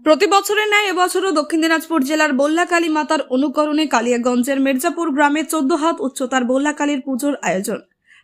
প্রতি বছরের ন্যায় এবছরও দক্ষিণ দিনাজপুর জেলার বল্লাকালী মাতার অনুকরণে কালিয়াগঞ্জের মির্জাপুর গ্রামে চোদ্দ হাত উচ্চতার বল্লাকালীর পুজোর আয়োজন।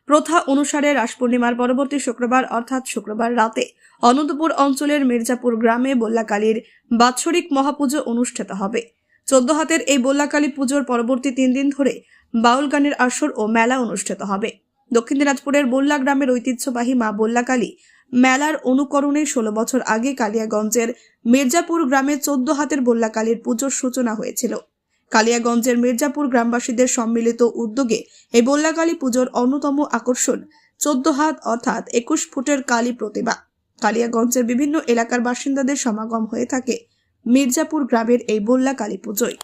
প্রথা অনুসারে রাস পূর্ণিমার পরবর্তী শুক্রবার অর্থাৎ শুক্রবার রাতে অনন্তপুর অঞ্চলের মির্জাপুর গ্রামে বল্লাকালীর বাৎসরিক মহাপুজো অনুষ্ঠিত হবে। চোদ্দ হাতের এই বল্লাকালী পুজোর পরবর্তী তিন দিন ধরে বাউল গানের আসর ও মেলা অনুষ্ঠিত হবে। দক্ষিণ দিনাজপুরের বল্লা গ্রামের ঐতিহ্যবাহী মা বল্লাকালী মেলার অনুকরণে ষোলো বছর আগে কালিয়াগঞ্জের মির্জাপুর গ্রামে চোদ্দ হাতের বল্লাকালীর পুজোর সূচনা হয়েছিল। কালিয়াগঞ্জের মির্জাপুর গ্রামবাসীদের সম্মিলিত উদ্যোগে এই বল্লাকালী পুজোর অন্যতম আকর্ষণ চোদ্দ হাত অর্থাৎ একুশ ফুটের কালী প্রতিমা। কালিয়াগঞ্জের বিভিন্ন এলাকার বাসিন্দাদের সমাগম হয়ে থাকে মির্জাপুর গ্রামের এই বল্লা কালী পুজোয়।